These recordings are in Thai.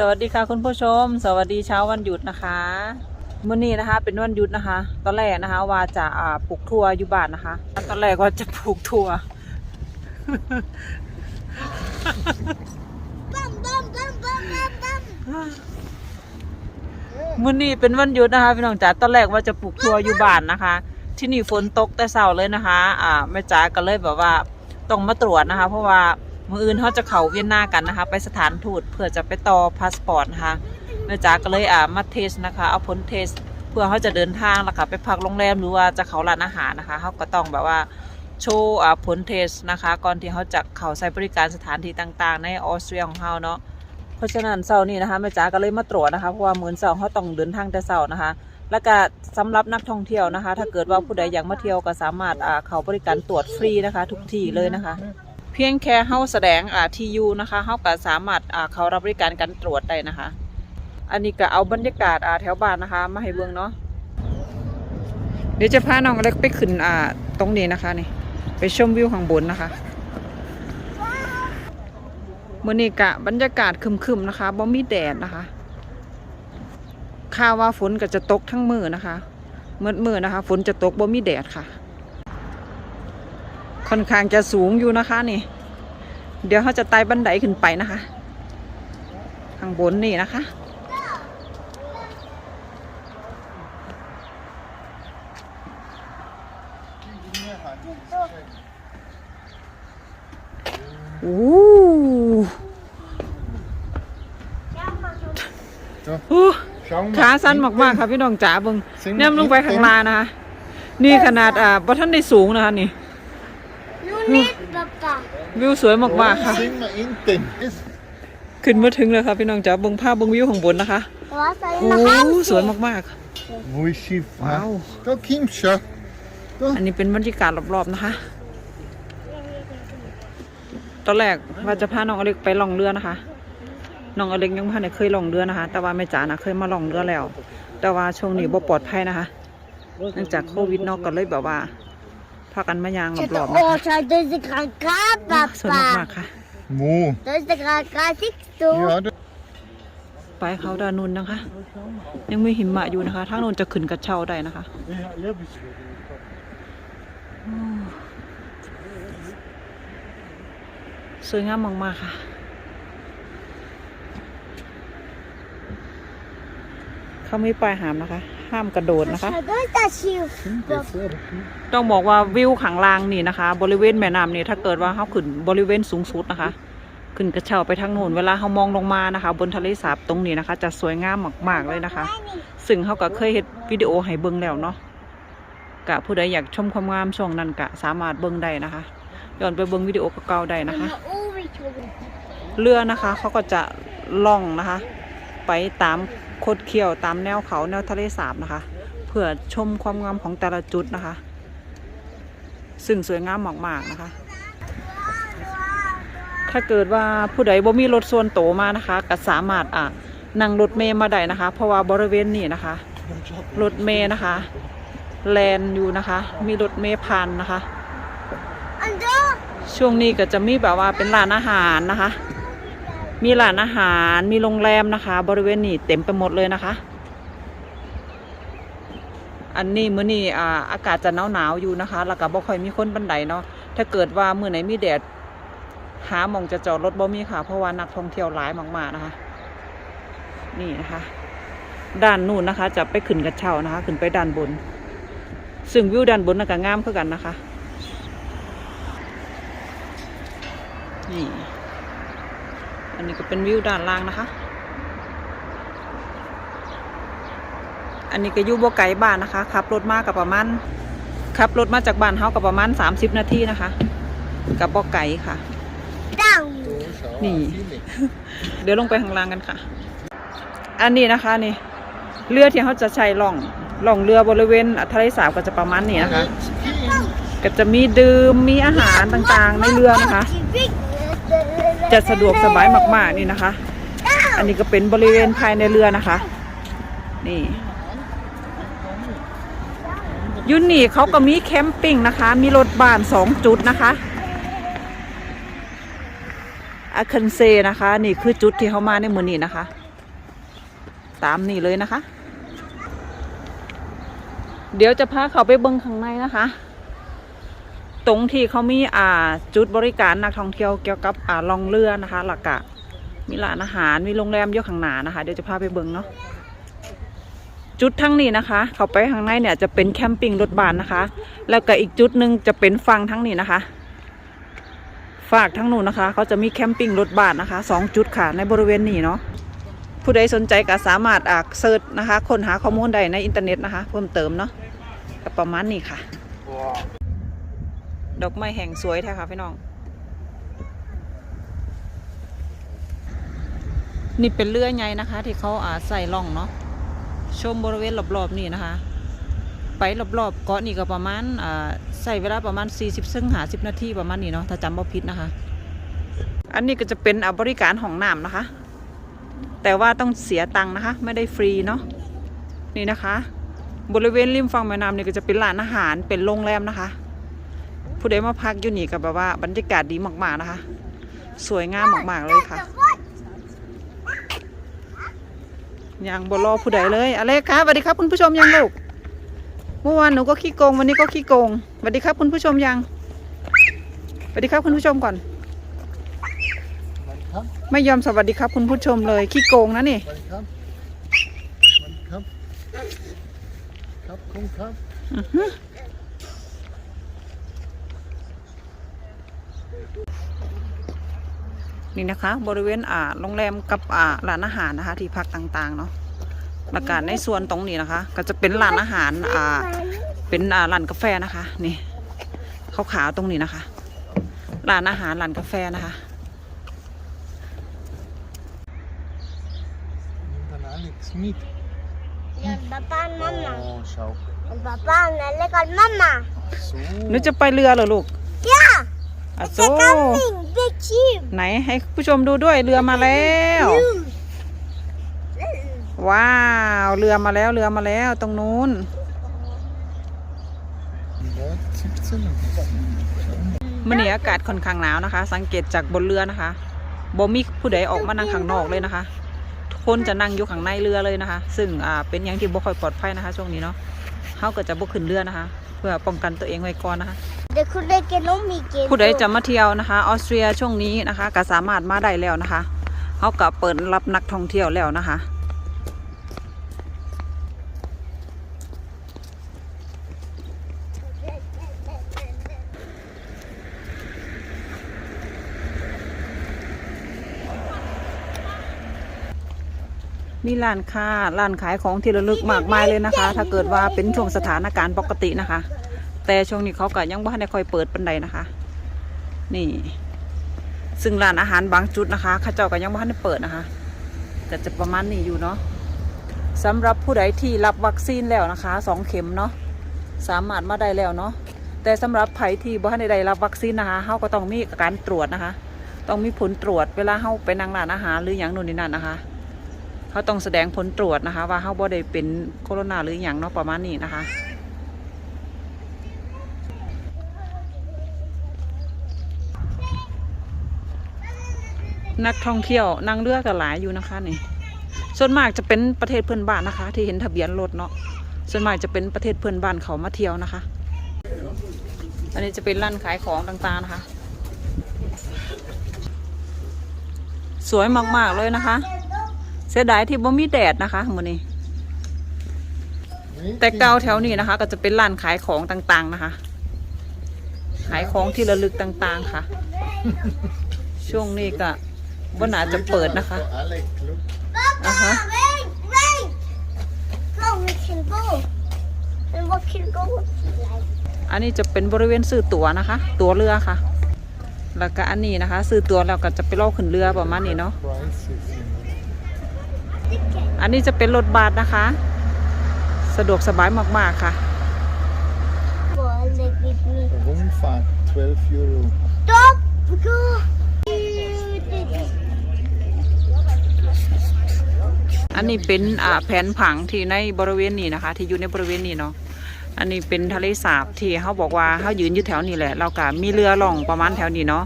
สวัสดีค่ะคุณผู้ชม สวัสดีเช้าวันหยุดนะคะมื่อนี้นะคะ เป็นวันหยุดนะคะ ตอนแรกนะคะว่าจะปลูกทั่วอยู่บ้านนะคะ ตอนแรกว่าจะปลูกทั่วมื่อนี้เป็นวันหยุดนะคะพี่น้องจ๋าตอนแรกว่าจะปลูกทั่วอยู่บ้านนะคะ ที่นี่ฝนตกแต่เช้าเลยนะคะ อ่าแม่จ๋าก็เลยแบบว่าต้องมาตรวจนะคะ เพราะว่า มืออื่นเขาจะเข้าเวียนนากันนะคะ ไปสถานทูตเพื่อจะไปต่อพาสปอร์ตนะคะแม่จ๋าก็เลยอ่ามาเทสนะคะ เอาผลเทส เพื่อเขาจะเดินทางแล้วค่ะไปพักโรงแรมหรือว่าจะเขาร้านอาหารนะคะเขาก็ต้องแบบว่าโชว์อ่าผลเทสนะคะ ก่อนที่เขาจะเข้าใช้บริการสถานที่ต่างๆ ในออสเตรียของเขาเนาะเพราะฉะนั้นเสาร์นี้นะคะแม่จ๋าก็เลยมาตรวจนะคะเพราะว่าเหมือนเสาร์เขาต้องเดินทางแต่เสาร์นะคะ แล้วก็สำหรับนักท่องเที่ยวนะคะ ถ้าเกิดว่าผู้ใดอยากมาเที่ยวก็สามารถอ่าเขาบริการตรวจฟรีนะคะ ทุกที่เลยนะคะ เพียงแค่เฮาแสดงอ่าทียูนะคะเฮาก็สามารถอ่าเขารับบริการการตรวจได้นะคะ อันนี้ก็เอาบรรยากาศอ่าแถวบ้านนะคะ มาให้เบิ่งเนาะเดี๋ยวจะพาน้องเล็กไปขึ้นอ่าตรงนี้นะคะนี่ไปชมวิวข้างบนนะคะมื่อนี้กะบรรยากาศคึมๆนะคะบ่มีแดดนะคะข่าวว่าฝนก็จะตกทั้งมือนะคะเมื่อมือนะคะ ฝนจะตกบ่มีแดดค่ะ ค่อนข้างจะสูงอยู่นะคะนี่ เดี๋ยวเขาจะไต่บันไดขึ้นไปนะคะ ข้างบนนี่นะคะ โอ้โหขาสั้นมากๆค่ะพี่น้องจ๋าเบิงเนี่ยลงไปข้างล่างนะคะ นี่ขนาดอ่าบ่ท่านได้สูงนะคะนี่ You need papa. วิวสวยมากๆค่ะ Sing maar in tin. Is ขึ้นมาถึงแล้วค่ะพี่น้องจ๋าเบิ่งภาพเบิ่งวิวข้างบนนะคะ Was er โอ้ in de hand? สวยมาก mooi schief. Wauw. Dat kiemsje. ๆอันนี้เป็นบรรยากาศรอบๆนะคะ ตอนแรกว่าจะพาน้องอเล็กไปล่องเรือนะคะน้องอเล็กยังพันได้เคยล่องเรือนะคะ แต่ว่าแม่จ๋านะเคยมาล่องเรือแล้ว แต่ว่าช่วงนี้บ่ปลอดภัยนะคะ เนื่องจากโควิดเนอกก็เลยแบบว่า พากันมายางร Zit อบ de ๆนะคะ oorzaak, dat is de krakra, สวยมาก papa. ๆค่ะ Moe. Dat is de krakra, zie je Ja, dat ไปเขาดานุนนะคะ ยังมีหิมะอยู่นะคะ ทางโน้นจะขึ้นกระเช้าได้นะคะ สวยงามมากๆค่ะ เขาไม่ปลายหามนะคะ ห้ามกระโดดนะคะ ต้องบอกว่าวิวขังลางนี่นะคะ บริเวณแม่น้ำนี่ถ้าเกิดว่าเขาขึ้นบริเวณสูงสุดนะคะ ขึ้นกระเช้าไปทางโน้นเวลาเขามองลงมานะคะ บนทะเลสาบตรงนี้นะคะ จะสวยงามมากๆเลยนะคะ ซึ่งเขาก็เคยเห็นวิดีโอให้เบิ่งแล้วเนาะกะผู้ใดอยากชมความงามช่วงนั้นกะสามารถเบิ่งได้นะคะย้อนไปเบิ่งวิดีโอเก่าๆได้นะคะ เรือนะคะเขาก็จะล่องนะคะ ไปตาม คดเคี้ยวตามแนวเขาแนวทะเลสาบนะคะ เพื่อชมความงามของแต่ละจุดนะคะ ซึ่งสวยงามมากๆนะคะ ถ้าเกิดว่าผู้ใดบ่มีรถส่วนโตวมานะคะก็สามารถอะนั่งรถเมย์มาได้นะคะ เพราะว่าบริเวณนี้นะคะรถเมย์นะคะ แลนอยู่นะคะ มีรถเมย์พันนะคะ ช่วงนี้ก็จะมีแบบว่าเป็นร้านอาหารนะคะ มีร้านอาหารมีโรงแรมนะคะ บริเวณนี้เต็มไปหมดเลยนะคะ อันนี้มื้อนี้อ่าอากาศจะหนาวหนาวๆอยู่นะคะแล้วก็บ่ค่อยมีคนบันไดเนาะถ้าเกิดว่ามื้อไหนมีแดดหาหมองจะจอดรถบ่มีค่ะ เพราะว่านักท่องเที่ยวหลายมากๆนะคะ นี่นะคะ ด้านนู่นนะคะ จะไปขึ้นกระเช้านะคะ ขึ้นไปด้านบน ซึ่งวิวด้านบนน่ะก็งามคือกันนะคะ นี่ อันนี้ก็เป็นวิวด้านล่างนะคะ อันนี้ก็อยู่บ่ไกลบ้านนะคะขับรถมากับประมาณขับรถมาจากบ้านเฮากับประมาณ 30 นาทีนะคะกับบ่ไกลค่ะ Down. Nee. เดี๋ยวลงไปข้างล่างกันค่ะ อันนี้นะคะนี่เรือที่เขาจะใช้ล่องล่องเรือบริเวณทะเลสาบก็จะประมาณนี้นะคะ ก็จะมีดื่มมีอาหารต่างๆในเรือนะคะ จะสะดวกสบายมากๆนี่นะคะ อันนี้ก็เป็นบริเวณภายในเรือนะคะ นี่ยุนนี่เขาก็มีแคมปิ้งนะคะ มีรถบ้านสองจุดนะคะอาคันเซนะคะ นี่คือจุดที่เขามาในมือนี้นะคะ ตามนี่เลยนะคะ เดี๋ยวจะพาเขาไปเบิ้งข้างในนะคะ ตรงที่เขามีอ่าจุดบริการนักท่องเที่ยวเกี่ยวกับอ่าล่องเรือนะคะหลักกะมีร้านอาหารมีโรงแรมอยู่ข้างหน้านะคะ เดี๋ยวจะพาไปเบิ้งเนาะจุดทั้งนี้นะคะ เขาไปข้างในเนี่ยจะเป็นแคมปิ้งรถบานนะคะ แล้วก็อีกจุดหนึ่งจะเป็นฟังทั้งนี้นะคะฝากทั้งนู้นนะคะ เขาจะมีแคมปิ้งรถบานนะคะสองจุดค่ะในบริเวณนี้เนาะผู้ใดสนใจก็สามารถอ่าเซิร์ชนะคะค้นหาข้อมูลใดในอินเทอร์เน็ตนะคะ เพิ่มเติมเนาะก็ประมาณนี้ค่ะ ดอกไม้แห่งสวยแท้ค่ะพี่น้อง นี่เป็นเรือใหญ่นะคะ ที่เขาอาใส่ล่องเนาะชมบริเวณรอบๆนี่นะคะ ไปรอบๆเกาะนี่ก็ประมาณอ่าใส่เวลาประมาณ 40ซึ่งหา10นาทีประมาณนี้เนาะถ้าจำบ่ผิดนะคะ อันนี้ก็จะเป็นบริการของน้ำนะคะ แต่ว่าต้องเสียตังค์นะคะ ไม่ได้ฟรีเนาะนี่นะคะ บริเวณริมฝั่งแม่น้ำนี่ก็จะเป็นร้านอาหารเป็นโรงแรมนะคะ ผู้ใดมาพักอยู่นี่ก็แบบว่า บรรยากาศดีมากๆนะคะ สวยงามมากๆเลยค่ะยังบรอผู้ใดเลยอเล็กครับสวัสดีครับคุณผู้ชมยังลูกเมื่อวานหนูก็ขี้โกง วันนี้ก็ขี้โกงสวัสดีครับคุณผู้ชมยังสวัสดีครับคุณผู้ชมก่อน Welcome. ไม่ยอมสวัสดีครับคุณผู้ชมเลยขี้โกงนะนี่ Welcome. Welcome. Cup, come, cup. นี่นะคะ บริเวณอ่าโรงแรมกับอ่าร้านอาหารนะคะ ที่พักต่างๆเนาะแล้วก็ในส่วนตรงนี้นะคะ ก็จะเป็นร้านอาหารอ่าเป็นอ่าร้านกาแฟนะคะ นี่ขาวๆตรงนี้นะคะร้านอาหารร้านกาแฟนะคะ Dan Alex mit. Ja, Papa und Mama. Oh, schau. Und Papa und Alex und Mama. So. หนูจะไปเรือเหรอลูก Ja, อะ it's โซ a coming, big ship. ไหนให้ผู้ชมดูด้วยเรือมาแล้ว ว้าว เรือมาแล้วเรือมาแล้วตรงนู้น Ja, 17. มื่อนี้อากาศค่อนข้างหนาวนะคะ สังเกตจากบนเรือนะคะบ่มีผู้ใดออกมานั่งข้างนอกเลยนะคะ ทุกคนจะนั่งอยู่ข้างในเรือเลยนะคะ ซึ่งอ่าเป็นอย่างที่บ่ค่อยปลอดภัยนะคะ ช่วงนี้เนาะเขาก็จะบ่ขึ้นเรือนะคะ เพื่อป้องกันตัวเองไว้ก่อนนะคะ Det kunde ikke noe mye. ผู้ใดจะมาเที่ยวนะคะออสเตรียช่วงนี้นะคะก็สามารถมาได้แล้วนะคะเขาก็เปิดรับนักท่องเที่ยวแล้วนะคะมีร้านค้าร้านขายของที่ระลึกมากมายเลยนะคะ ถ้าเกิดว่าเป็นช่วงสถานการณ์ปกตินะคะ แต่ช่วงนี้เขาก็ยังบ่ทันได้ค่อยเปิดปันใดนะคะ นี่ ซึ่งร้านอาหารบางจุดนะคะข้าเจ้าก็ยังบ่ทันได้เปิดนะคะก็จะประมาณนี้อยู่เนาะสำหรับผู้ใดที่รับวัคซีนแล้วนะคะสองเข็มเนาะสามารถมาได้แล้วเนาะแต่สำหรับไผที่บ่ทันได้ได้รับวัคซีนนะคะเขาก็ต้องมีการตรวจนะคะ ต้องมีผลตรวจเวลาเขาไปนั่งร้านอาหารหรืออย่างโน่นนี่นั่นนะคะเขาต้องแสดงผลตรวจนะคะ ว่าเขาบ่ได้เป็นโคโรนาหรืออย่างเนาะประมาณนี้นะคะ นักท่องเที่ยวนั่งเรือก็หลายอยู่นะคะนี่ ส่วนมากจะเป็นประเทศเพื่อนบ้านนะคะ ที่เห็นทะเบียนรถเนาะ ส่วนมากจะเป็นประเทศเพื่อนบ้านเขามาเที่ยวนะคะ อันนี้จะเป็นร้านขายของต่างๆนะคะ สวยมากๆเลยนะคะ เสียดายที่บ่มีแดดนะคะมื้อนี้ แต่เก่าแถวนี้นะคะ ก็จะเป็นร้านขายของต่างๆนะคะ ขายของที่ระลึกต่างๆค่ะ ช่วงนี้ก็ ว่านาจะเปิดนะคะ Alex, look. อะฮะ Wait, wait. Go, we can go. And what can go? อันนี้จะเป็นบริเวณซื้อตั๋วนะคะ ตั๋วเรือค่ะ แล้วก็อันนี้นะคะซื้อตั๋วแล้วก็จะไปล่อขึ้นเรือประมาณนี้เนาะ Prices, you know. อันนี้จะเป็นรถบัสนะคะ สะดวกสบายมากๆค่ะ Go, Alex, with me. Rundfahrt, 12 Euro. Stop. Go. อันนี้เป็นอ่าแผนผังที่ในบริเวณนี้นะคะ ที่อยู่ในบริเวณนี้เนาะอันนี้เป็นทะเลสาบที่เขาบอกว่าเขายืนอยู่แถวนี้แหละ เราก็มีเรือล่องประมาณแถวนี้เนาะ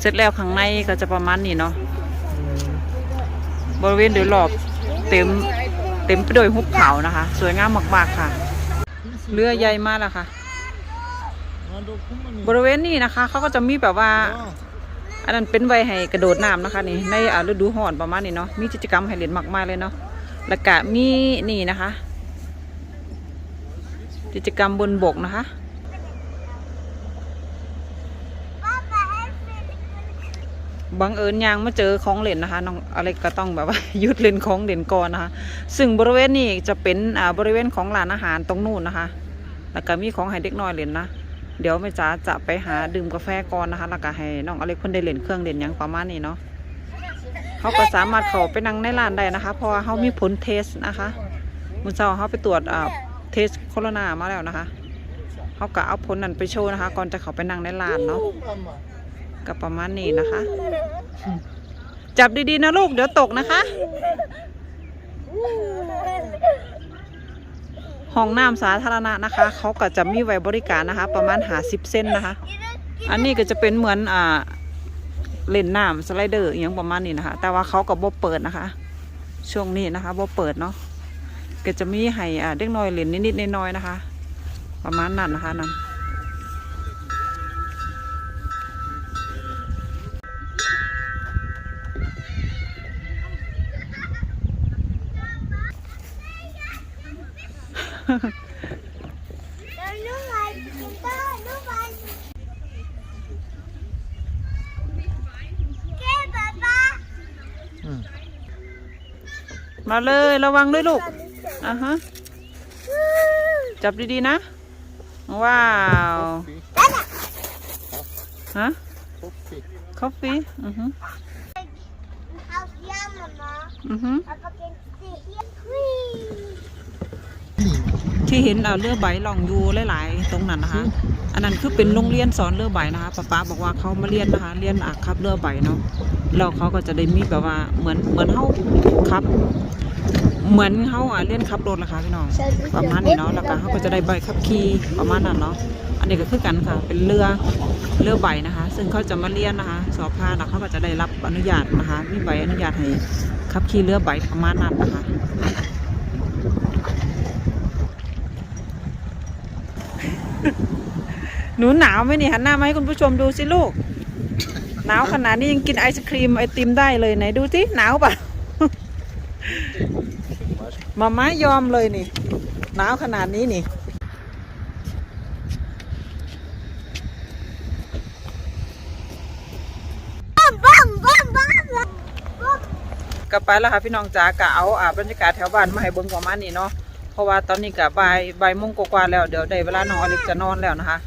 เสร็จแล้วข้างในก็จะประมาณนี้เนาะบริเวณโดยรอบเต็มเต็มไปด้วยหุบเขานะคะ สวยงามมากๆค่ะ เรือใหญ่มากล้วค่ะ บริเวณนี้นะคะเขาก็จะมีแบบว่า อันนั้นเป็นไว้ให้กระโดดน้ำนะคะนี่ในฤดูร้อนประมาณนี้เนาะมีกิจกรรมให้เล่นมากมายเลยเนาะแล้วก็มีนี่นะคะ กิจกรรมบนบกนะคะบังเอิญยางมาเจอของเล่นนะคะน้องอะไรก็ต้องแบบว่าหยุดเล่นของเล่นก่อนนะคะ ซึ่งบริเวณนี้จะเป็นอ่าบริเวณของร้านอาหารตรงนู่นนะคะ แล้วก็มีของให้เด็กน้อยเล่นนะ เดี๋ยวแม่จ๋าจะไปหาดื่มกาแฟก่อนนะคะ แล้วก็ให้น้องอเล็กเพิ่นได้เล่นเครื่องเล่นยังประมาณนี้เนาะเขาก็สามารถเข้าไปนั่งในร้านได้นะคะ เพราะว่าเขามีผลเทสนะคะมื้อเช้าเขาไปตรวจอ่าเทสโคโรนามาแล้วนะคะเขาก็เอาผลนั้นไปโชว์นะคะ ก่อนจะเข้าไปนั่งในร้านเนาะมามาก็ประมาณนี้นะคะ จับดีๆนะลูกเดี๋ยวตกนะคะ ห้องน้ำสาธารณะนะคะ เขาก็จะมีไว้บริการนะคะ ประมาณหาสิบเส้นนะคะ อันนี้ก็จะเป็นเหมือนอ่าเล่นน้ำสไลเดอร์อย่างประมาณนี้นะคะ แต่ว่าเขาก็บ่เปิดนะคะ ช่วงนี้นะคะบ่เปิดเนาะก็จะมีให้อ่าเด็กน้อยเล่นนิดๆน้อยๆนะคะ ประมาณนั้นนะคะนั่น มมาเลยระวังด้วยลูกอะฮะจับดีๆนะ ว้าวฮะคอฟฟี่คอฟฟี่อือฮึ How's your mama? อือฮึ ที่เห็นเอาเรือใบล่องอยู่หลาย ๆ ตรงนั้นนะคะ อันนั้นคือเป็นโรงเรียนสอนเรือใบนะคะป้าป๊าบอกว่าเขามาเรียนนะคะ เรียนอาขับเรือใบเนาะแล้วเขาก็จะได้มีแบบว่าเหมือนเหมือนเขาขับ เหมือนเขาอะเรียนขับรถละค่ะพี่น้องประมาณนี้เนาะแล้วก็เขาก็จะได้ใบขับขี่ประมาณนั้นเนาะอันนี้ก็คือกันค่ะ เป็นเรือเรือใบนะคะ ซึ่งเขาจะมาเรียนนะคะ สอบผ่านแล้วเขาก็จะได้รับอนุญาตนะคะ มีใบอนุญาตให้ขับขี่เรือใบประมาณนั้นนะคะ นูหนาวไหมนี่หันหน้ามาให้คุณผู้ชมดูสิลูก หนาวขนาดนี้ยังกินไอศครีมไอติมได้เลยไหนดูสิหนาวปะมาม่ายอมเลยนี่ หนาวขนาดนี้นี่กลับไปแล้วค่ะพี่น้องจ๋ากะเอาอาบรรยากาศแถวบ้านมาให้เบิ่งประมาณนี้เนาะเพราะว่าตอนนี้กะบ่ายบ่ายโมงกว่าแล้วเดี๋ยวได้เวลานองอล็กจะนอนแล้วนะคะ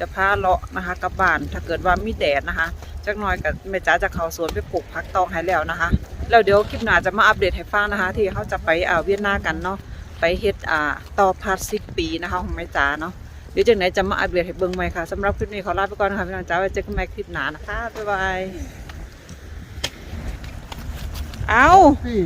จะพาเลาะนะคะกลับบ้าน ถ้าเกิดว่ามีแดดนะคะจักหน่อยกับแม่จ๋าจะเข้าสวนไปปลูกผักตองให้แล้วนะคะ แล้วเดี๋ยวคลิปหน้าจะมาอัปเดตให้ฟังนะคะ ที่เขาจะไปอ่าเวียดนามกันเนาะไปเฮ็ดอ่าต่อพัดสิบปีนะคะของแม่จ๋าเนาะเดี๋ยวจากไหนจะมาอัปเดตให้เบิ่งใหม่ค่ะสำหรับคลิปนี้ขอลาไปก่อนนะคะพี่น้องจ๋าไว้เจอกันใหม่คลิปหน้านะคะบ๊ายบายเอาฟี่